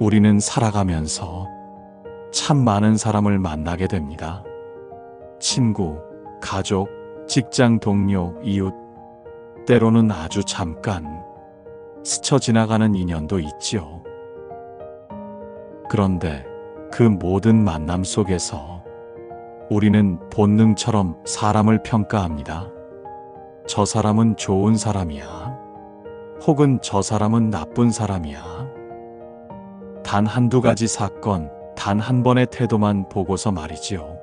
우리는 살아가면서 참 많은 사람을 만나게 됩니다. 친구, 가족, 직장 동료, 이웃, 때로는 아주 잠깐 스쳐 지나가는 인연도 있지요. 그런데 그 모든 만남 속에서 우리는 본능처럼 사람을 평가합니다. 저 사람은 좋은 사람이야. 혹은 저 사람은 나쁜 사람이야. 단 한두 가지 사건, 단 한 번의 태도만 보고서 말이지요.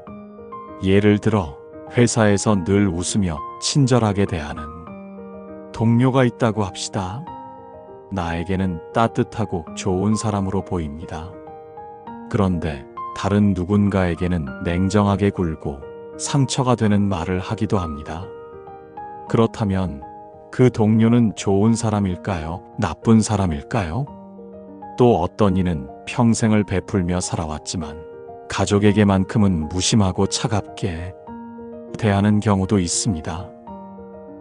예를 들어, 회사에서 늘 웃으며 친절하게 대하는 동료가 있다고 합시다. 나에게는 따뜻하고 좋은 사람으로 보입니다. 그런데 다른 누군가에게는 냉정하게 굴고 상처가 되는 말을 하기도 합니다. 그렇다면 그 동료는 좋은 사람일까요? 나쁜 사람일까요? 또 어떤 이는 평생을 베풀며 살아왔지만 가족에게만큼은 무심하고 차갑게 대하는 경우도 있습니다.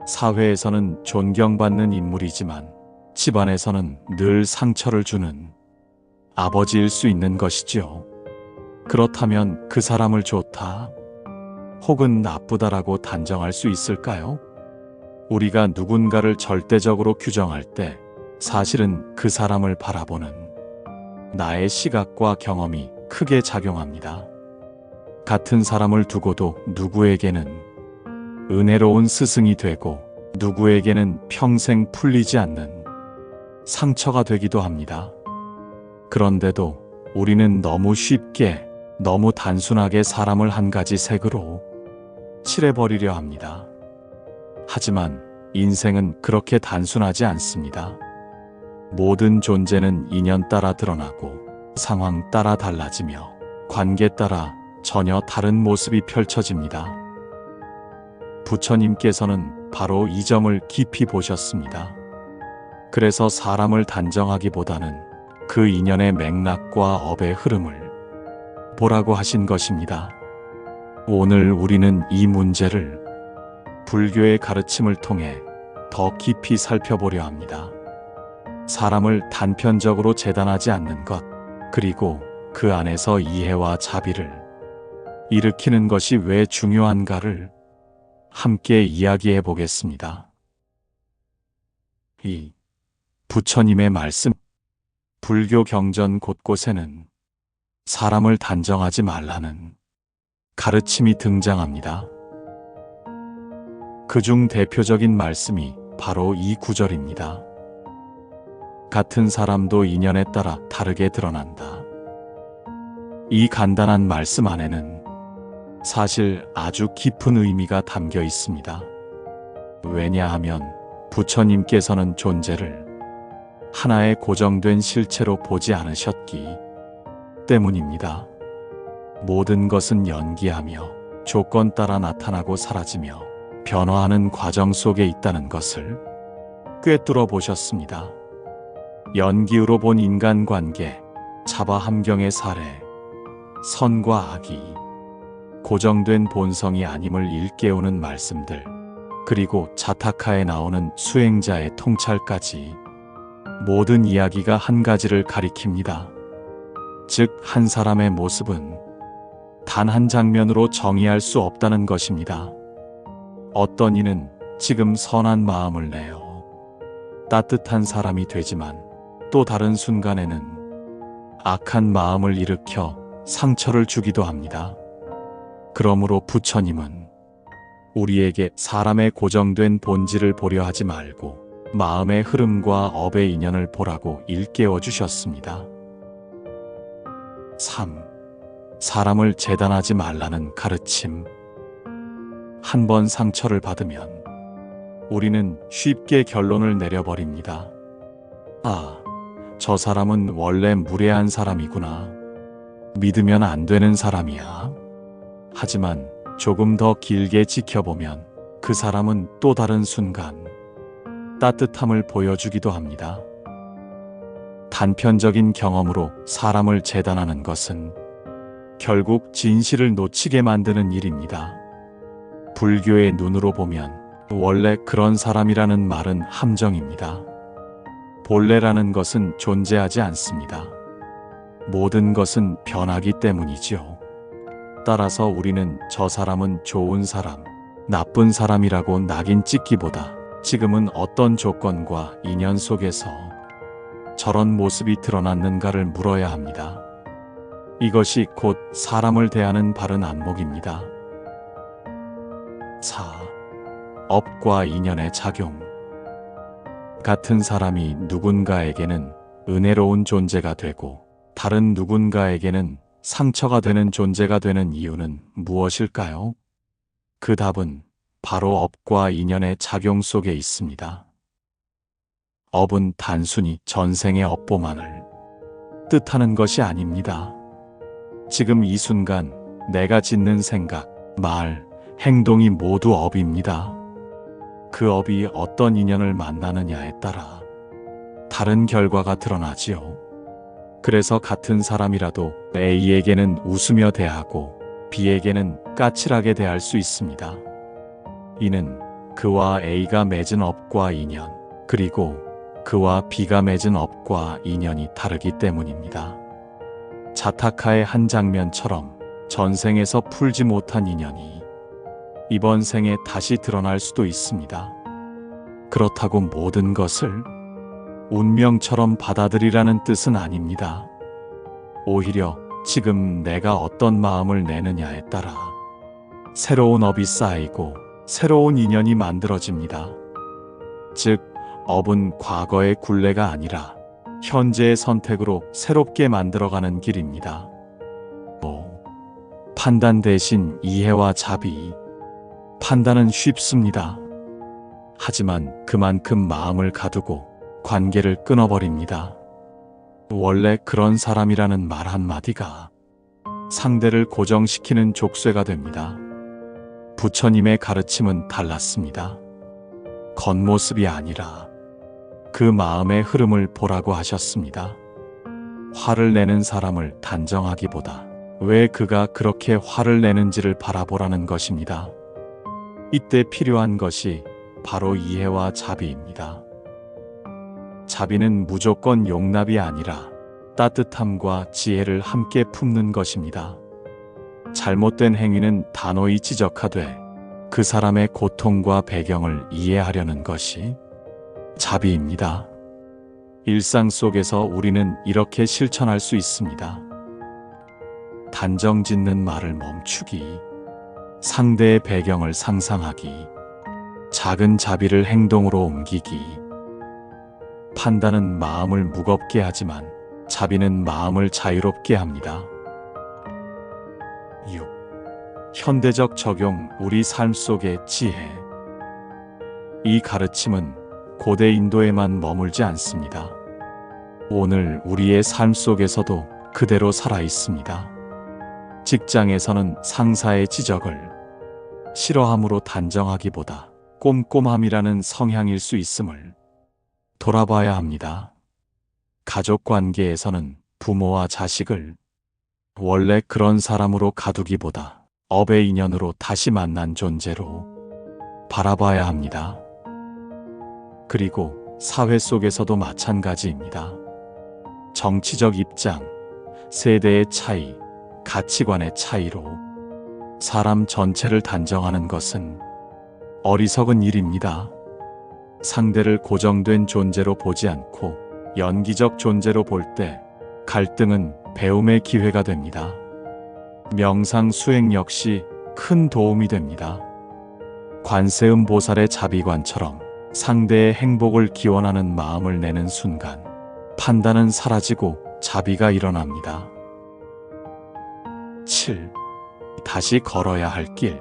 사회에서는 존경받는 인물이지만 집안에서는 늘 상처를 주는 아버지일 수 있는 것이지요. 그렇다면 그 사람을 좋다 혹은 나쁘다라고 단정할 수 있을까요? 우리가 누군가를 절대적으로 규정할 때 사실은 그 사람을 바라보는 나의 시각과 경험이 크게 작용합니다. 같은 사람을 두고도 누구에게는 은혜로운 스승이 되고 누구에게는 평생 풀리지 않는 상처가 되기도 합니다. 그런데도 우리는 너무 쉽게, 너무 단순하게 사람을 한 가지 색으로 칠해버리려 합니다. 하지만 인생은 그렇게 단순하지 않습니다. 모든 존재는 인연 따라 드러나고 상황 따라 달라지며 관계 따라 전혀 다른 모습이 펼쳐집니다. 부처님께서는 바로 이 점을 깊이 보셨습니다. 그래서 사람을 단정하기보다는 그 인연의 맥락과 업의 흐름을 보라고 하신 것입니다. 오늘 우리는 이 문제를 불교의 가르침을 통해 더 깊이 살펴보려 합니다. 사람을 단편적으로 재단하지 않는 것, 그리고 그 안에서 이해와 자비를 일으키는 것이 왜 중요한가를 함께 이야기해 보겠습니다. 이 부처님의 말씀, 불교 경전 곳곳에는 사람을 단정하지 말라는 가르침이 등장합니다. 그중 대표적인 말씀이 바로 이 구절입니다. 같은 사람도 인연에 따라 다르게 드러난다. 이 간단한 말씀 안에는 사실 아주 깊은 의미가 담겨 있습니다. 왜냐하면 부처님께서는 존재를 하나의 고정된 실체로 보지 않으셨기 때문입니다. 모든 것은 연기하며 조건 따라 나타나고 사라지며 변화하는 과정 속에 있다는 것을 꿰뚫어 보셨습니다. 연기로 본 인간관계, 자바 함경의 사례, 선과 악이 고정된 본성이 아님을 일깨우는 말씀들, 그리고 자타카에 나오는 수행자의 통찰까지 모든 이야기가 한 가지를 가리킵니다. 즉, 한 사람의 모습은 단 한 장면으로 정의할 수 없다는 것입니다. 어떤 이는 지금 선한 마음을 내어 따뜻한 사람이 되지만 또 다른 순간에는 악한 마음을 일으켜 상처를 주기도 합니다. 그러므로 부처님은 우리에게 사람의 고정된 본질을 보려 하지 말고 마음의 흐름과 업의 인연을 보라고 일깨워 주셨습니다. 3. 사람을 재단하지 말라는 가르침. 한 번 상처를 받으면 우리는 쉽게 결론을 내려버립니다. 아, 저 사람은 원래 무례한 사람이구나. 믿으면 안 되는 사람이야. 하지만 조금 더 길게 지켜보면 그 사람은 또 다른 순간 따뜻함을 보여주기도 합니다. 단편적인 경험으로 사람을 재단하는 것은 결국 진실을 놓치게 만드는 일입니다. 불교의 눈으로 보면 원래 그런 사람이라는 말은 함정입니다. 본래라는 것은 존재하지 않습니다. 모든 것은 변하기 때문이지요. 따라서 우리는 저 사람은 좋은 사람, 나쁜 사람이라고 낙인 찍기보다 지금은 어떤 조건과 인연 속에서 저런 모습이 드러났는가를 물어야 합니다. 이것이 곧 사람을 대하는 바른 안목입니다. 4. 업과 인연의 작용. 같은 사람이 누군가에게는 은혜로운 존재가 되고 다른 누군가에게는 상처가 되는 존재가 되는 이유는 무엇일까요? 그 답은 바로 업과 인연의 작용 속에 있습니다. 업은 단순히 전생의 업보만을 뜻하는 것이 아닙니다. 지금 이 순간 내가 짓는 생각, 말, 행동이 모두 업입니다. 그 업이 어떤 인연을 만나느냐에 따라 다른 결과가 드러나지요. 그래서 같은 사람이라도 A에게는 웃으며 대하고 B에게는 까칠하게 대할 수 있습니다. 이는 그와 A가 맺은 업과 인연, 그리고 그와 B가 맺은 업과 인연이 다르기 때문입니다. 자타카의 한 장면처럼 전생에서 풀지 못한 인연이 이번 생에 다시 드러날 수도 있습니다. 그렇다고 모든 것을 운명처럼 받아들이라는 뜻은 아닙니다. 오히려 지금 내가 어떤 마음을 내느냐에 따라 새로운 업이 쌓이고 새로운 인연이 만들어집니다. 즉, 업은 과거의 굴레가 아니라 현재의 선택으로 새롭게 만들어가는 길입니다. 5. 판단 대신 이해와 자비. 판단은 쉽습니다. 하지만 그만큼 마음을 가두고 관계를 끊어버립니다. 원래 그런 사람이라는 말 한마디가 상대를 고정시키는 족쇄가 됩니다. 부처님의 가르침은 달랐습니다. 겉모습이 아니라 그 마음의 흐름을 보라고 하셨습니다. 화를 내는 사람을 단정하기보다 왜 그가 그렇게 화를 내는지를 바라보라는 것입니다. 이때 필요한 것이 바로 이해와 자비입니다. 자비는 무조건 용납이 아니라 따뜻함과 지혜를 함께 품는 것입니다. 잘못된 행위는 단호히 지적하되 그 사람의 고통과 배경을 이해하려는 것이 자비입니다. 일상 속에서 우리는 이렇게 실천할 수 있습니다. 단정 짓는 말을 멈추기, 상대의 배경을 상상하기, 작은 자비를 행동으로 옮기기. 판단은 마음을 무겁게 하지만 자비는 마음을 자유롭게 합니다. 6. 현대적 적용 우리 삶 속의 지혜. 이 가르침은 고대 인도에만 머물지 않습니다. 오늘 우리의 삶 속에서도 그대로 살아 있습니다. 직장에서는 상사의 지적을 싫어함으로 단정하기보다 꼼꼼함이라는 성향일 수 있음을 돌아봐야 합니다. 가족 관계에서는 부모와 자식을 원래 그런 사람으로 가두기보다 업의 인연으로 다시 만난 존재로 바라봐야 합니다. 그리고 사회 속에서도 마찬가지입니다. 정치적 입장, 세대의 차이, 가치관의 차이로 사람 전체를 단정하는 것은 어리석은 일입니다. 상대를 고정된 존재로 보지 않고 연기적 존재로 볼 때 갈등은 배움의 기회가 됩니다. 명상 수행 역시 큰 도움이 됩니다. 관세음 보살의 자비관처럼 상대의 행복을 기원하는 마음을 내는 순간 판단은 사라지고 자비가 일어납니다. 7. 다시 걸어야 할 길.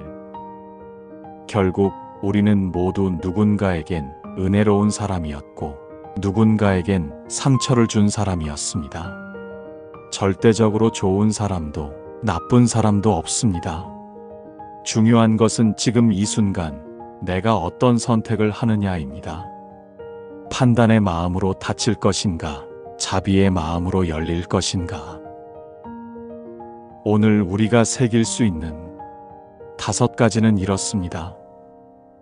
결국 우리는 모두 누군가에겐 은혜로운 사람이었고 누군가에겐 상처를 준 사람이었습니다. 절대적으로 좋은 사람도 나쁜 사람도 없습니다. 중요한 것은 지금 이 순간 내가 어떤 선택을 하느냐입니다. 판단의 마음으로 닫힐 것인가, 자비의 마음으로 열릴 것인가. 오늘 우리가 새길 수 있는 다섯 가지는 이렇습니다.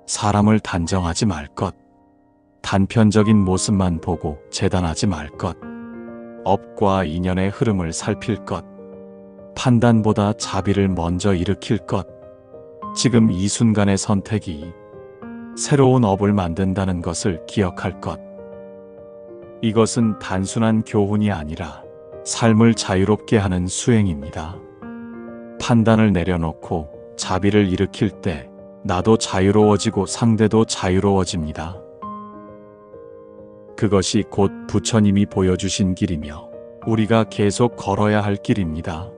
사람을 단정하지 말 것. 단편적인 모습만 보고 재단하지 말 것. 업과 인연의 흐름을 살필 것. 판단보다 자비를 먼저 일으킬 것. 지금 이 순간의 선택이 새로운 업을 만든다는 것을 기억할 것. 이것은 단순한 교훈이 아니라 삶을 자유롭게 하는 수행입니다. 판단을 내려놓고 자비를 일으킬 때 나도 자유로워지고 상대도 자유로워집니다. 그것이 곧 부처님이 보여주신 길이며 우리가 계속 걸어야 할 길입니다.